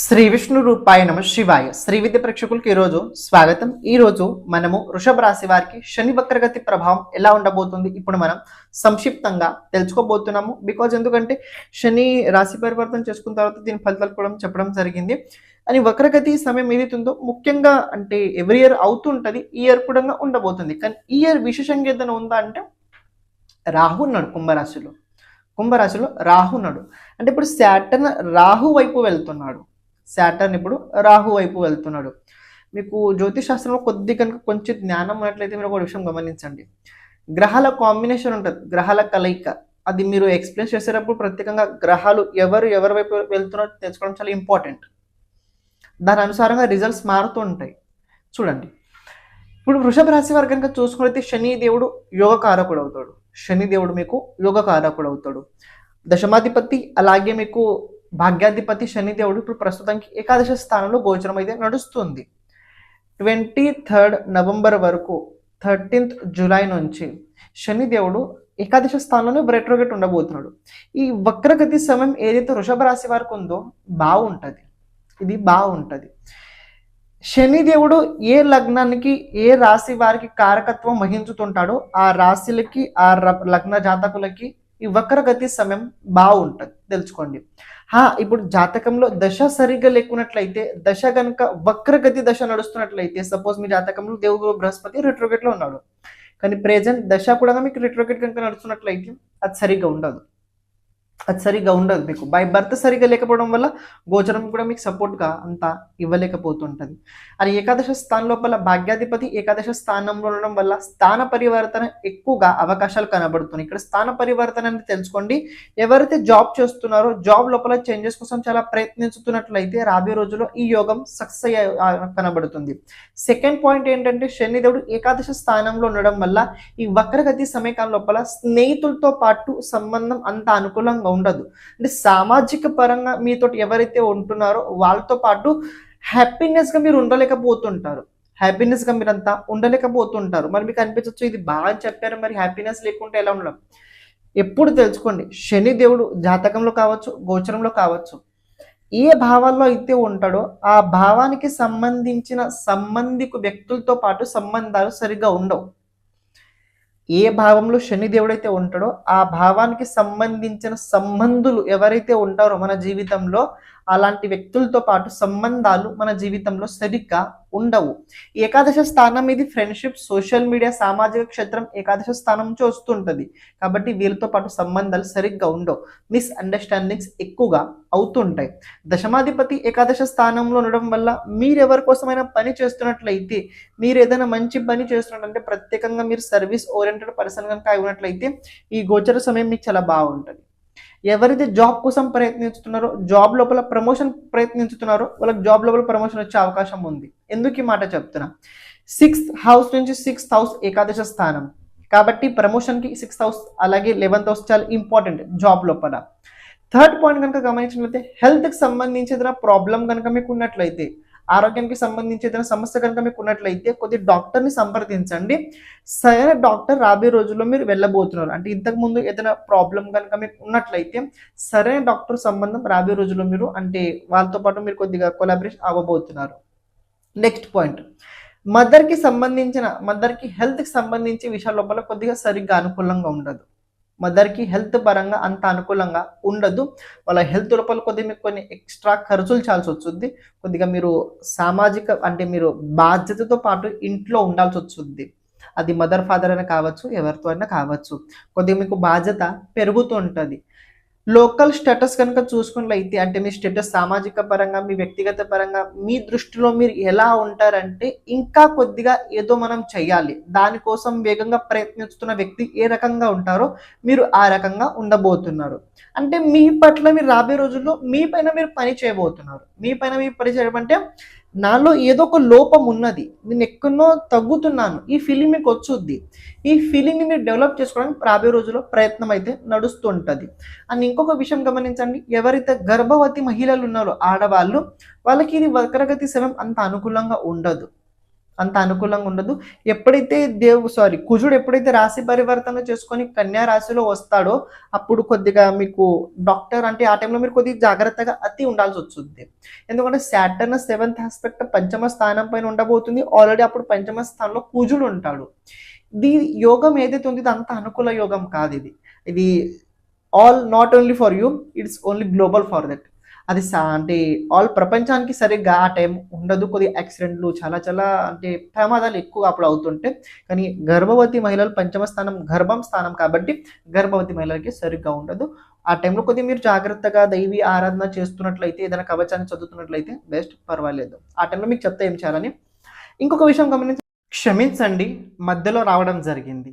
శ్రీ విష్ణు రూపాయ నమ శివాయ. శ్రీ విద్య ప్రేక్షకులకి ఈరోజు స్వాగతం. ఈ రోజు మనము వృషభ రాశి వారికి శని వక్రగతి ప్రభావం ఎలా ఉండబోతుంది? ఇప్పుడు మనం సంక్షిప్తంగా తెలుసుకోబోతున్నాము. బికాజ్ ఎందుకంటే శని రాశి పరివర్తన చేసుకున్న తర్వాత దీని ఫలితాలు కూడా చెప్పడం జరిగింది. అని వక్రగతి సమయం ఏదైతుందో ముఖ్యంగా అంటే ఎవ్రీ ఇయర్ అవుతుంటుంది ఈ ఇయర్ కూడా ఉండబోతుంది. కానీ ఈ ఇయర్ విశేషంగా ఏదైనా ఉందా అంటే రాహు ఉన్నాడు కుంభరాశిలో. కుంభరాశిలో రాహు ఉన్నాడు. అంటే ఇప్పుడు శాటర్న్ రాహు వైపు వెళ్తున్నాడు. శాటర్న్ ఇప్పుడు రాహు వైపు వెళ్తున్నాడు. మీకు జ్యోతిష్ శాస్త్రంలో కొద్ది కనుక కొంచెం జ్ఞానం ఉన్నట్లయితే మీరు ఒక విషయం గమనించండి. గ్రహాల కాంబినేషన్ ఉంటుంది. గ్రహాల కలయిక. అది మీరు ఎక్స్ప్లెయిన్ చేసేటప్పుడు ప్రత్యేకంగా గ్రహాలు ఎవరు ఎవరి వైపు వెళ్తున్నారో తెలుసుకోవడం చాలా ఇంపార్టెంట్ దాని అనుసారంగా రిజల్ట్స్ మారుతూ ఉంటాయి. చూడండి. ఇప్పుడు వృషభ రాశి వారు కనుక చూసుకున్నైతే శని దేవుడు యోగకారకుడు అవుతాడు. శని దేవుడు మీకు యోగకారకుడు అవుతాడు. దశమాధిపతి అలాగే మీకు భాగ్యాధిపతి శనిదేవుడు ఇప్పుడు ప్రస్తుతానికి ఏకాదశ స్థానంలో గోచరం అయితే నడుస్తుంది. ట్వంటీ థర్డ్ నవంబర్ వరకు థర్టీన్త్ జూలై నుంచి శని దేవుడు ఏకాదశ స్థానంలో రెట్రోగేట్ ఉండబోతున్నాడు. ఈ వక్రగతి సమయం ఏదైతే వృషభ రాశి వారికి ఉందో బాగుంటుంది. ఇది బాగుంటుంది. శని దేవుడు ఏ లగ్నానికి ఏ రాశి వారికి కారకత్వం వహించుతుంటాడో ఆ రాశులకి ఆ లగ్న జాతకులకి ఈ వక్రగతి సమయం బాగుంటుంది. తెలుసుకోండి. హా ఇప్పుడు జాతకంలో దశ సరిగ్గా లేకున్నట్లయితే దశ గనుక వక్రగతి దశ నడుస్తున్నట్లయితే సపోజ్ మీ జాతకంలో దేవుడు బృహస్పతి రిట్రోగేట్లో ఉన్నాడు. కానీ ప్రెజెంట్ దశ కూడా మీకు రిట్రోగేట్ కనుక నడుస్తున్నట్లయితే అది సరిగ్గా ఉండదు. అది సరిగ్గా ఉండదు మీకు. బై బర్త్ సరిగ్గా లేకపోవడం వల్ల గోచరం కూడా మీకు సపోర్ట్గా అంత ఇవ్వలేకపోతుంటుంది. అది ఏకాదశ స్థానం లోపల భాగ్యాధిపతి ఏకాదశ స్థానంలో ఉండడం వల్ల స్థాన పరివర్తన ఎక్కువగా అవకాశాలు కనబడుతున్నాయి. ఇక్కడ స్థాన పరివర్తన అనేది తెలుసుకోండి. ఎవరైతే జాబ్ చేస్తున్నారో జాబ్ లోపల చేంజెస్ కోసం చాలా ప్రయత్నించుతున్నట్లయితే రాబోయే రోజుల్లో ఈ యోగం సక్సెస్ అయ్యే కనబడుతుంది. సెకండ్ పాయింట్ ఏంటంటే శనిదేవుడు ఏకాదశ స్థానంలో ఉండడం వల్ల ఈ వక్రగతి సమయకాలం లోపల స్నేహితులతో పాటు సంబంధం అంత అనుకూలంగా ఉండదు. అంటే సామాజిక పరంగా మీతో ఎవరైతే ఉంటున్నారో వాళ్ళతో పాటు హ్యాపీనెస్గా మీరు ఉండలేకపోతుంటారు. హ్యాపీనెస్గా మీరంతా ఉండలేకపోతుంటారు. మరి మీకు అనిపించవచ్చు ఇది బాగా చెప్పారు మరి హ్యాపీనెస్ లేకుంటే ఎలా ఉండడం? ఎప్పుడు తెలుసుకోండి శని దేవుడు జాతకంలో కావచ్చు గోచరంలో కావచ్చు ఏ భావాల్లో అయితే ఉంటాడో ఆ భావానికి సంబంధించిన సంబంధికు వ్యక్తులతో పాటు సంబంధాలు సరిగ్గా ఉండవు. ఏ భావంలో శని దేవుడైతే ఉంటాడో ఆ భావానికి సంబంధించిన సంబంధులు ఎవరైతే ఉంటారో మన జీవితంలో అలాంటి వ్యక్తులతో పాటు సంబంధాలు మన జీవితంలో సరిగ్గా ఉండవు. ఏకాదశ స్థానం ఇది ఫ్రెండ్షిప్ సోషల్ మీడియా సామాజిక క్షేత్రం ఏకాదశ స్థానం నుంచి కాబట్టి వీళ్ళతో పాటు సంబంధాలు సరిగ్గా ఉండవు. మిస్ అండర్స్టాండింగ్స్ ఎక్కువగా అవుతుంటాయి. దశమాధిపతి ఏకాదశ స్థానంలో ఉండడం వల్ల మీరెవరి కోసమైనా పని చేస్తున్నట్లయితే మీరు ఏదైనా మంచి పని చేస్తున్నట్లంటే ప్రత్యేకంగా మీరు సర్వీస్ ఓరియంటెడ్ పర్సన్ కనుక అయి ఉన్నట్లయితే ఈ గోచర సమయం మీకు చాలా బాగుంటుంది. ఎవరైతే జాబ్ కోసం ప్రయత్నిస్తున్నారో జాబ్ లోపల ప్రమోషన్ ప్రయత్నించుతున్నారో వాళ్ళకి జాబ్ లోపల ప్రమోషన్ వచ్చే అవకాశం ఉంది. ఎందుకు ఈ మాట చెప్తున్నా? సిక్స్త్ హౌస్ నుంచి సిక్స్త్ హౌస్ ఏకాదశ స్థానం. కాబట్టి ప్రమోషన్కి సిక్స్త్ హౌస్ అలాగే లెవెన్త్ హౌస్ చాలా ఇంపార్టెంట్ జాబ్ లోపల. థర్డ్ పాయింట్ కనుక గమనించినట్లయితే హెల్త్కి సంబంధించి ఏదైనా ప్రాబ్లం కనుక మీకు ఉన్నట్లయితే ఆరోగ్యానికి సంబంధించి ఏదైనా సమస్య కనుక మీకు ఉన్నట్లయితే కొద్ది డాక్టర్ని సంప్రదించండి. సరైన డాక్టర్ రాబోయే రోజుల్లో మీరు వెళ్ళబోతున్నారు. అంటే ఇంతకుముందు ఏదైనా ప్రాబ్లం కనుక మీకు ఉన్నట్లయితే సరైన డాక్టర్ సంబంధం రాబోయే రోజుల్లో మీరు అంటే వాళ్ళతో పాటు మీరు కొద్దిగా కొలాబరేషన్ అవ్వబోతున్నారు. Next point. మదర్కి సంబంధించిన మదర్కి హెల్త్కి సంబంధించి విషయాల లోపల కొద్దిగా సరిగ్గా అనుకూలంగా ఉండదు. మదర్కి హెల్త్ పరంగా అంత అనుకూలంగా ఉండదు. వాళ్ళ హెల్త్ లోపల కొద్దిగా మీకు కొన్ని ఎక్స్ట్రా ఖర్చులు చాల్సి వస్తుంది. కొద్దిగా మీరు సామాజిక అంటే మీరు బాధ్యతతో పాటు ఇంట్లో ఉండాల్సి వస్తుంది. అది మదర్ ఫాదర్ అయినా కావచ్చు ఎవరితో అయినా కావచ్చు. కొద్దిగా మీకు బాధ్యత పెరుగుతూ ఉంటుంది. లోకల్ స్టేటస్ కనుక చూసుకున్నట్లయితే అంటే మీ స్టేటస్ సామాజిక పరంగా మీ వ్యక్తిగత పరంగా మీ దృష్టిలో మీరు ఎలా ఉంటారంటే ఇంకా కొద్దిగా ఏదో మనం చేయాలి దానికోసం వేగంగా ప్రయత్నిస్తున్న వ్యక్తి ఏ రకంగా ఉంటారో మీరు ఆ రకంగా ఉండబోతున్నారు. అంటే మీ పట్ల మీరు రాబోయే రోజుల్లో మీ పైన మీరు పని చేయబోతున్నారు. మీ పైన మీరు పని చేయడం అంటే నాలో ఏదో ఒక లోపం ఉన్నది. నేను ఎక్కడో తగ్గుతున్నాను. ఈ ఫీలింగ్ మీకు వచ్చుద్ది. ఈ ఫీలింగ్ని మీరు డెవలప్ చేసుకోవడానికి రాబోయే రోజుల్లో ప్రయత్నం అయితే నడుస్తుంటుంది. అండ్ ఇంకొక విషయం గమనించండి. ఎవరైతే గర్భవతి మహిళలు ఉన్నారో ఆడవాళ్ళు వాళ్ళకి ఇది వక్రగతి సమయం అంత అనుకూలంగా ఉండదు. అంత అనుకూలంగా ఉండదు. ఎప్పుడైతే దేవు సారీ కుజుడు ఎప్పుడైతే రాశి పరివర్తన చేసుకొని కన్యా రాశిలో వస్తాడో అప్పుడు కొద్దిగా మీకు డాక్టర్ అంటే ఆ టైంలో మీరు కొద్దిగా జాగ్రత్తగా అతి ఉండాల్సి వస్తుంది. ఎందుకంటే సాటర్న్ సెవెంత్ ఆస్పెక్ట్ పంచమ స్థానం పైన ఉండబోతుంది. ఆల్రెడీ అప్పుడు పంచమ స్థానంలో కుజుడు ఉంటాడు. ఇది యోగం ఏదైతే ఉంది ఇది అంత అనుకూల యోగం కాదు ఇది. ఇది all not only for you it's only global for that అది సా అంటే ఆల్ ప్రపంచానికి సరిగ్గా ఆ టైం ఉండదు. కొద్ది యాక్సిడెంట్లు చాలా చాలా అంటే ప్రమాదాలు ఎక్కువ అప్పుడు అవుతుంటే. కానీ గర్భవతి మహిళలు పంచమ స్థానం గర్భం స్థానం కాబట్టి గర్భవతి మహిళలకి సరిగ్గా ఉండదు. ఆ టైంలో కొద్దిగా మీరు జాగ్రత్తగా దైవీ ఆరాధన చేస్తున్నట్లయితే ఏదైనా కవచాన్ని చదువుతున్నట్లయితే బెస్ట్ పర్వాలేదు. ఆ టైంలో మీకు చెప్తా ఏం చేయాలని. ఇంకొక విషయం గమనించి క్షమించండి మధ్యలో రావడం జరిగింది.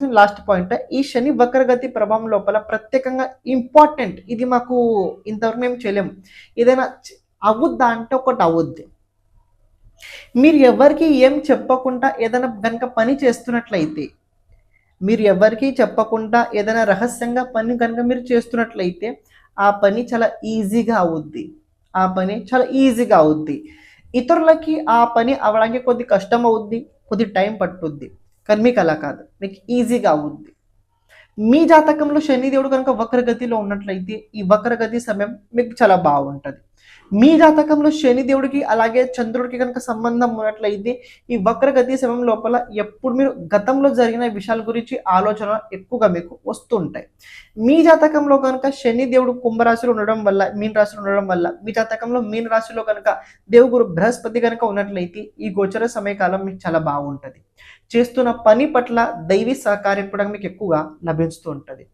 Last point. ఈ శని వక్రగతి ప్రభావం లోపల ప్రత్యేకంగా ఇంపార్టెంట్ ఇది మాకు ఇంతవరకు మేము చేయలేము. ఏదైనా అవుద్దా అంటే ఒకటి అవుద్ది. మీరు ఎవరికి ఏం చెప్పకుండా ఏదైనా కనుక పని చేస్తున్నట్లయితే మీరు ఎవరికి చెప్పకుండా ఏదైనా రహస్యంగా పని కనుక మీరు చేస్తున్నట్లయితే ఆ పని చాలా ఈజీగా అవుద్ది. ఆ పని చాలా ఈజీగా అవుద్ది. ఇతరులకి ఆ పని అవడానికి కొద్ది కష్టం అవుద్ది కొద్ది టైం పట్టుద్ది. కానీ మీకు అలా కాదు. మీకు ఈజీగా అవుద్ది. మీ జాతకంలో శనిదేవుడు కనుక వక్రగతిలో ఉన్నట్లయితే ఈ వక్రగతి సమయం మీకు చాలా బాగుంటుంది. మీ జాతకంలో శనిదేవుడికి అలాగే చంద్రుడికి కనుక సంబంధం ఉన్నట్లయితే ఈ వక్రగతి సమయం లోపల ఎప్పుడు మీరు గతంలో జరిగిన విషయాల గురించి ఆలోచన ఎక్కువగా మీకు వస్తుంటాయి. మీ జాతకంలో కనుక శని దేవుడు కుంభరాశిలో ఉండడం వల్ల మీన రాశిలో ఉండడం వల్ల మీ జాతకంలో మీన రాశిలో కనుక దేవుగురు బృహస్పతి కనుక ఉన్నట్లయితే ఈ గోచర సమయకాలం మీకు చాలా బాగుంటుంది. చేస్తున్న పని పట్ల దైవీ సహకారం కూడా మీకు ఎక్కువగా లభిస్తూ ఉంటుంది.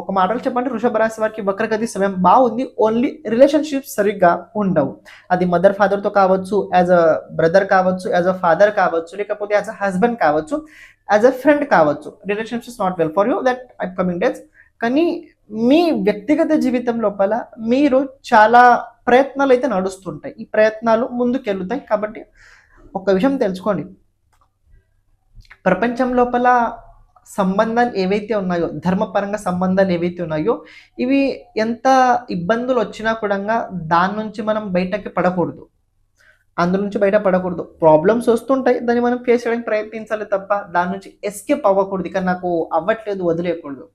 ఒక మాటలు చెప్పండి వృషభ రాశి వారికి వక్రగతి సమయం బాగుంది. ఓన్లీ రిలేషన్షిప్స్ సరిగ్గా ఉండవు. అది మదర్ ఫాదర్తో కావచ్చు యాజ్ అ బ్రదర్ కావచ్చు యాజ్ అ ఫాదర్ కావచ్చు లేకపోతే యాజ్ అ హస్బెండ్ కావచ్చు యాజ్ అ ఫ్రెండ్ కావచ్చు. Relationships not well for you that upcoming coming days కానీ మీ వ్యక్తిగత జీవితం లోపల మీరు చాలా ప్రయత్నాలు అయితే నడుస్తుంటాయి. ఈ ప్రయత్నాలు ముందుకెళ్తాయి కాబట్టి ఒక విషయం తెలుసుకోండి. ప్రపంచం లోపల సంబంధాలు ఏవైతే ఉన్నాయో ధర్మపరంగా సంబంధాలు ఏవైతే ఉన్నాయో ఇవి ఎంత ఇబ్బందులు వచ్చినా కూడా దాని నుంచి మనం బయటకి పడకూడదు. అందులో నుంచి బయట పడకూడదు. ప్రాబ్లమ్స్ వస్తుంటాయి దాన్ని మనం ఫేస్ చేయడానికి ప్రయత్నించాలి తప్ప దాని నుంచి ఎస్కేప్ అవ్వకూడదు. ఇక నాకు అవ్వట్లేదు వదిలేయకూడదు.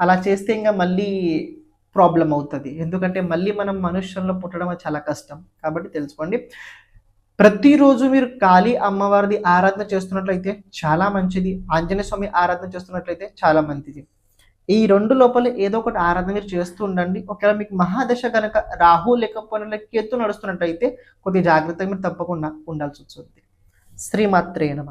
అలా చేస్తే ఇంకా మళ్ళీ ప్రాబ్లం అవుతుంది. ఎందుకంటే మళ్ళీ మనం మనుష్యంలో పుట్టడం చాలా కష్టం. కాబట్టి తెలుసుకోండి. ప్రతిరోజు మీరు కాళీ అమ్మవారిది ఆరాధన చేస్తున్నట్లయితే చాలా మంచిది. ఆంజనేయ స్వామి ఆరాధన చేస్తున్నట్లయితే చాలా మంచిది. ఈ రెండు లోపల ఏదో ఒకటి ఆరాధన మీరు చేస్తూ ఉండండి. ఒకవేళ మీకు మహాదశ కనుక రాహు లేకపోయినా కేతు నడుస్తున్నట్లయితే కొద్ది జాగ్రత్తగా మీరు తప్పకుండా ఉండాల్సి వస్తుంది. శ్రీమాత్రే నమ.